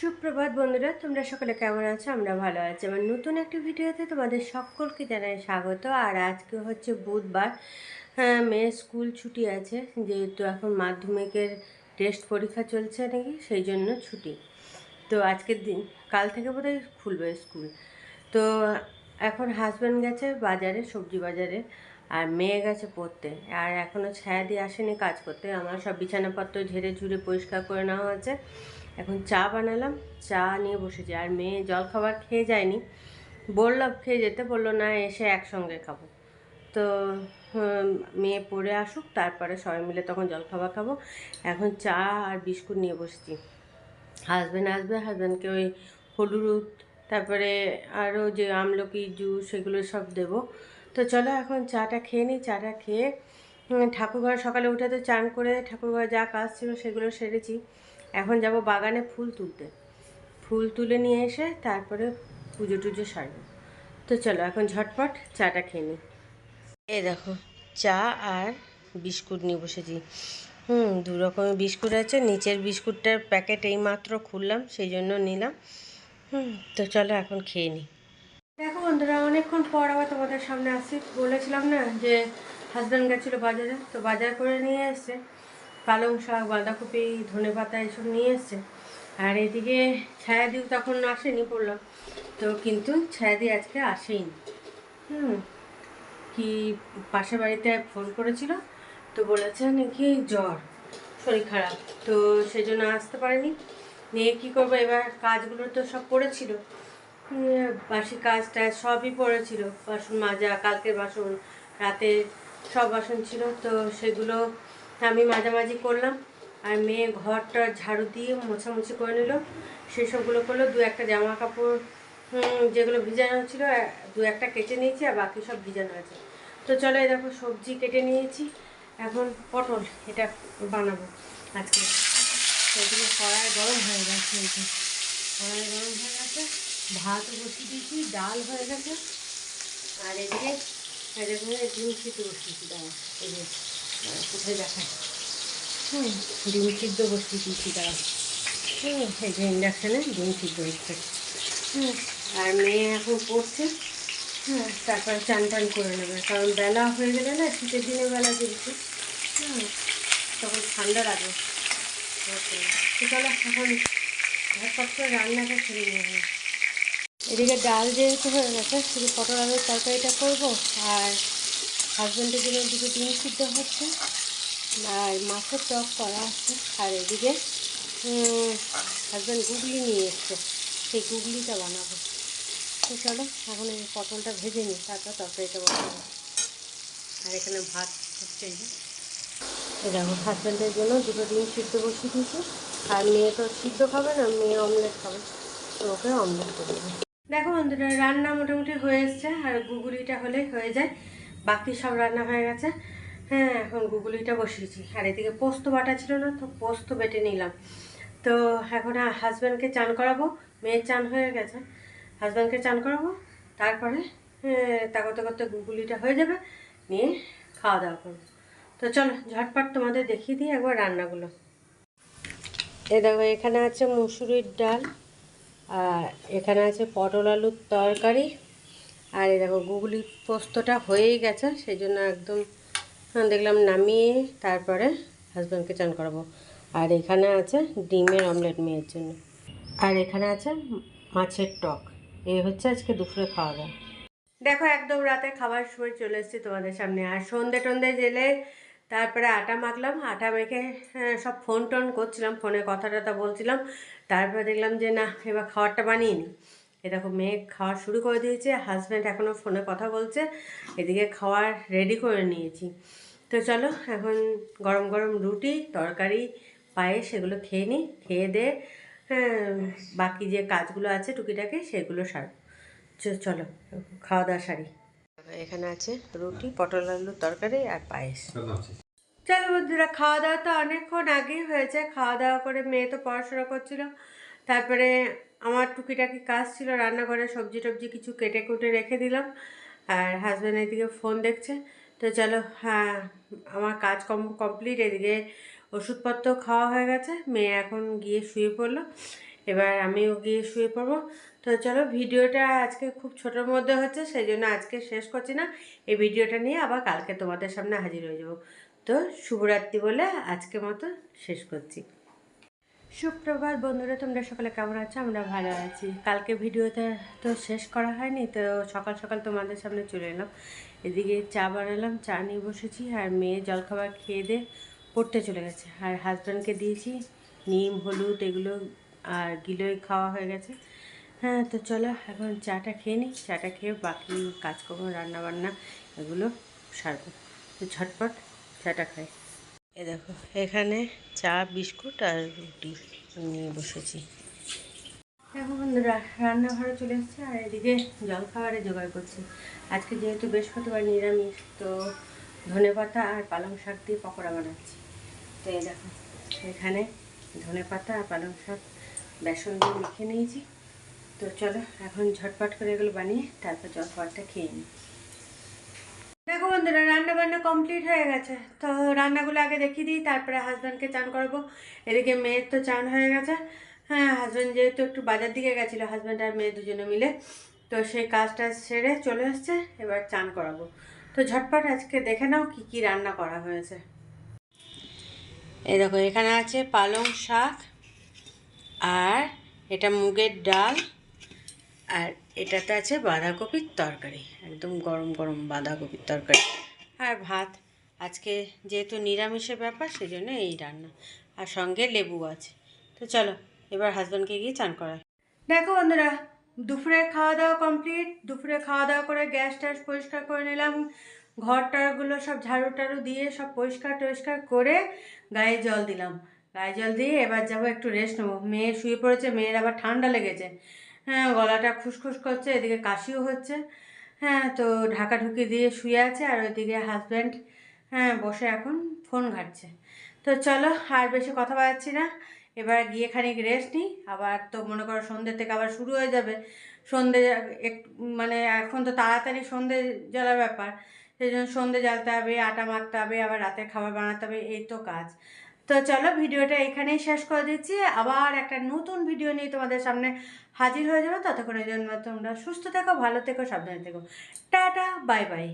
সুপ্রভাত বন্ধুরা, তোমরা সকলে কেমন আছো? আমরা ভালো আছি। আমার নতুন একটি ভিডিওতে তোমাদের সকলকে জানাই স্বাগত। আর আজকে হচ্ছে বুধবার। হ্যাঁ মেয়ের স্কুল ছুটি আছে, যেহেতু এখন মাধ্যমিকের টেস্ট পরীক্ষা চলছে নাকি, সেই জন্য ছুটি। তো আজকের দিন, কাল থেকে বোধহয় খুলবে স্কুল। তো এখন হাজব্যান্ড গেছে বাজারে, সবজি বাজারে, আর মেয়ে গেছে পড়তে। আর এখনও ছায়া দিয়ে আসেনি কাজ করতে। আমার সব বিছানাপত্র ঝেড়ে ঝুড়ে পরিষ্কার করে নেওয়া হয়েছে। এখন চা বানালাম, চা নিয়ে বসেছি। আর মেয়ে জল খাবার খেয়ে যায়নি। বললাম খেয়ে যেতে বলল, না, এসে একসঙ্গে খাব। তো মেয়ে পড়ে আসুক, তারপরে সবাই মিলে তখন জল খাবার খাব। এখন চা আর বিস্কুট নিয়ে বসছি। হাজব্যান্ড আসবে হাজব্যান্ডকে ওই হলুদ, তারপরে আরও যে আমলকি, জুস সেগুলো সব দেবো। তো চলো, এখন চাটা খেয়ে নিই। চাটা খেয়ে ঠাকুরঘর সকালে উঠে তো চান করে ঠাকুরঘর যা কাজ ছিল সেগুলো সেরেছি। এখন যাব বাগানে ফুল তুলতে। ফুল তুলে নিয়ে এসে তারপরে পুজো টুজো সারবো। তো চলো, এখন ঝটপট চাটা খেয়ে নিই। এ দেখো, চা আর বিস্কুট নিয়ে বসেছি। হুম, দু রকমের বিস্কুট আছে। নিচের বিস্কুটটার প্যাকেট এই মাত্র খুললাম সেই জন্য নিলাম। হুম, তো চলো এখন খেয়ে নিই। দেখো বন্ধুরা, অনেকক্ষণ পর আবার তোমাদের সামনে আসছি বলেছিলাম না যে হাজব্যান্ড গেছিল বাজারে, তো বাজার করে নিয়ে এসছে। পালং শাক, বাঁধাকপি, ধনে পাতা এসব নিয়ে এসছে। আর এদিকে ছায়াদিও তখন আসেনি পড়লাম তো কিন্তু ছায়াদি আজকে আসেইনি হুম, কি পাশের বাড়িতে ফোন করেছিল, তো বলেছে নাকি জ্বর, শরীর খারাপ, তো সেই জন্য আসতে পারেনি। নিয়ে কী করব, এবার কাজগুলো তো সব পড়েছিল বাসি কাজ টাজ সবই পড়েছিল বাসন মাজা, কালকের বাসন রাতে সব বাসন ছিল, তো সেগুলো আমি মাঝামাঝি করলাম। আর মেয়ে ঘরটা ঝাড়ু দিয়ে মোছামুছি করে নিল। সেই সবগুলো করল, দু একটা জামা কাপড় যেগুলো ভিজানো ছিল দু একটা কেটে নিয়েছি আর বাকি সব ভিজানো আছে। তো চলো এই দেখো সবজি কেটে নিয়েছি। এখন পটল এটা বানাবো আজকে। সেগুলো কড়াই গরম হয়ে গেছে এই যে। কড়াই গরম হয়ে গেছে, ভাত বসিয়ে দিয়েছি, ডাল হয়ে গেছে। আর এদিকে ডিম সিদ্ধ বসিয়েছি দাঁড়া এই যে কোথায় দেখায়? হুম ডিম সিদ্ধ বসিয়ে দিয়েছি দাঁড়া। হুম এই যে ইন্ডাকশানে ডিম সিদ্ধ হচ্ছে। হুম আর মেয়ে এখন পড়ছে। হ্যাঁ তারপরে চান টান করে নেবে কারণ বেলা হয়ে গেলে না শীতের দিনে বেলা যেহেতু। হ্যাঁ তখন ঠান্ডা লাগে। চলো এখন ঝটপট করে রান্নাটা সেরে হবে এদিকে ডাল যেহেতু হয়ে গেছে, শুধু পটল আলুর তরকারিটা করব, আর হাজব্যান্ডের জন্য দুটো ডিম সিদ্ধ হচ্ছে, আর মাছের টক করা আছে। আর এদিকে হাজব্যান্ড গুগলি নিয়ে এসছে, সেই গুগলিটা বানাবো। তো চলো, এখন এই পটলটা ভেজে নিই, তারপর তরকারিটা বসাবো। আর এখানে ভাত হচ্ছে। দেখো হাজব্যান্ডের জন্য দুটো ডিম সিদ্ধ বসিয়ে দিয়েছি। আর মেয়ে তো সিদ্ধ খাবে না, মেয়ে অমলেট খাবে। তো ওকে অমলেট করে দেখো বন্ধুরা, রান্না মোটামুটি হয়ে এসছে, আর গুগুলিটা হলেই হয়ে যায়। বাকি সব রান্না হয়ে গেছে। হ্যাঁ এখন গুগুলিটা বসিয়েছি। আর এদিকে পোস্ত বাটা ছিল না, তো পোস্ত বেটে নিলাম। তো এখন হাজব্যান্ডকে চান করাবো। মেয়ের চান হয়ে গেছে। হাজব্যান্ডকে চান করাবো। তারপরে তা করতে করতে গুগুলিটা হয়ে যাবে। নিয়ে খাওয়া দাওয়া করব। তো চলো, ঝটপট তোমাদের দেখিয়ে দিই একবার রান্নাগুলো। এ দেখো, এখানে আছে মুসুরির ডাল। আর এখানে আছে পটল আলুর তরকারি। আর এই দেখো গুগলি পোস্তটা হয়েই গেছে সেই জন্য একদম দেখলাম নামিয়ে তারপরে হাজব্যান্ডকে চান করাবো। আর এখানে আছে ডিমের অমলেট মেয়ের জন্য। আর এখানে আছে মাছের টক। এই হচ্ছে আজকে দুপুরে খাওয়া দাওয়া। দেখো একদম রাতে খাবার সময় চলে এসেছি তোমাদের সামনে। আর সন্ধে টন্ধে জেলে তারপরে আটা মাখলাম। আটা মেখে হ্যাঁ, সব ফোন টোন করছিলাম ফোনে কথা টথা বলছিলাম। তারপরে দেখলাম যে না এবার খাবারটা বানিয়ে নিই এ দেখো মেয়ে খাওয়া শুরু করে দিয়েছে। হাজব্যান্ড এখনও ফোনে কথা বলছে। এদিকে খাওয়ার রেডি করে নিয়েছি। তো চলো এখন গরম গরম রুটি তরকারি পায়ে সেগুলো খেয়ে নিই খেয়ে দিয়ে হ্যাঁ, বাকি যে কাজগুলো আছে টুকিটাকে সেগুলো সার চলো খাওয়া দাওয়া সারি। এখানে আছে রুটি পটল আলুর তরকারি আর পায়েস। চলো বন্ধুরা, খাওয়া দাওয়া তো অনেকক্ষণ আগেই হয়েছে। খাওয়া দাওয়া করে মেয়ে তো পড়াশোনা করছিল। তারপরে আমার টুকিটাকি কাজ ছিল, রান্নাঘরে সবজি টবজি কিছু কেটে কুটে রেখে দিলাম। আর হাজব্যান্ড এদিকে ফোন দেখছে। তো চলো হ্যাঁ আমার কাজ কম কমপ্লিট এদিকে ওষুধপত্র খাওয়া হয়ে গেছে। মেয়ে এখন গিয়ে শুয়ে পড়ল। এবার আমিও গিয়ে শুয়ে পড়ব। তো চলো, ভিডিওটা আজকে খুব ছোটোর মধ্যে হচ্ছে সেই জন্য আজকে শেষ করছি না। এই ভিডিওটা নিয়ে আবার কালকে তোমাদের সামনে হাজির হয়ে যাব। তো শুভরাত্রি বলে আজকে মতো শেষ করছি। সুপ্রভাত বন্ধুরা, তোমরা সকালে কেমন আছো? আমরা ভালো আছি। কালকে ভিডিওতে তো শেষ করা হয়নি, তো সকাল সকাল তোমাদের সামনে চলে এলাম। এদিকে চা বানালাম, চা নিয়ে বসেছি, আর মেয়ে জলখাবার খেয়ে দিয়ে পড়তে চলে গেছে। আর হাজব্যান্ডকে দিয়েছি, নিম, হলুদ এগুলো, আর গিলোই খাওয়া হয়ে গেছে। হ্যাঁ তো চলো এখন চাটা খেয়ে নিই। চাটা খেয়ে বাকি কাজকর্ম রান্না বান্না এগুলো সারবো। তো ঝটপট চাটা খাই। এ দেখো, এখানে চা, বিস্কুট আর রুটি নিয়ে বসেছি। এখন বন্ধুরা, রান্নাঘরে চলে এসেছে আর এদিকে জলখাবারে জোগাড় করছি। আজকে যেহেতু বৃহস্পতিবার নিরামিষ, তো ধনে পাতা আর পালং শাক দিয়ে পকোড়া বানাচ্ছি। তো এই দেখো, এখানে ধনে পাতা আর পালং শাক, বেসন দিয়ে মেখে নিয়েছি। তো চলো, এখন ঝটপট করে এগুলো বানিয়ে তারপর জলখাবারটা খেয়ে নিই। দেখো বন্ধুরা, রান্না বান্না কমপ্লিট হয়ে গেছে। তো রান্নাগুলো আগে দেখিয়ে দিই, তারপরে হাজব্যান্ডকে চান করাবো। এদিকে মেয়ের তো চান হয়ে গেছে। হ্যাঁ হাজব্যান্ড যেহেতু একটু বাজার দিকে গেছিল হাজব্যান্ড আর মেয়ে দুজনে মিলে, তো সেই কাজটা সেরে চলে আসছে, এবার চান করাবো। তো ঝটপট আজকে দেখে নাও কি কি রান্না করা হয়েছে। এই দেখো, এখানে আছে পালং শাক, আর এটা মুগের ডাল, আর এটাতে আছে বাঁধাকপির তরকারি, একদম গরম গরম বাঁধাকপির তরকারি। আর ভাত, আজকে যেহেতু নিরামিষের ব্যাপার সেই জন্য এই রান্না। আর সঙ্গে লেবু আছে। তো চলো, এবার হাজব্যান্ডকে গিয়ে চান করায় দেখো বন্ধুরা দুপুরে খাওয়া দাওয়া কমপ্লিট। দুপুরে খাওয়া দাওয়া করে গ্যাস ট্যাস পরিষ্কার করে নিলাম। ঘর টারগুলো সব ঝাড়ু টাড়ু দিয়ে সব পরিষ্কার টরিষ্কার করে গায়ে জল দিলাম। গায়ে জল দিয়ে এবার যাব একটু রেস্ট নেব। মেয়ে শুয়ে পড়েছে, মেয়ের আবার ঠান্ডা লেগেছে। হ্যাঁ গলাটা খুসখুস করছে, এদিকে কাশিও হচ্ছে। হ্যাঁ তো ঢাকা ঢুকি দিয়ে শুয়ে আছে আর ওইদিকে হাজব্যান্ড হ্যাঁ বসে এখন ফোন ঘাটছে। তো চলো, আর বেশি কথা বাড়াচ্ছি না। এবার গিয়ে খানিক রেস্ট নিই। আবার তো মনে করো সন্ধ্যে থেকে আবার শুরু হয়ে যাবে। সন্ধে একটু মানে এখন তো তাড়াতাড়ি সন্ধে জ্বালার ব্যাপার। সেই জন্য সন্ধে জ্বালতে হবে, আটা মাখতে হবে, আবার রাতের খাবার বানাতে হবে, এই তো কাজ। তো চলো ভিডিওটা এখানেই শেষ করে দিচ্ছি। আবার একটা নতুন ভিডিও নিয়ে তোমাদের সামনে হাজির হয়ে যাবে। ততক্ষণের জন্য তোমরা সুস্থ থেকো, ভালো থেকো, সাবধানে থেকো। Tata, bye bye.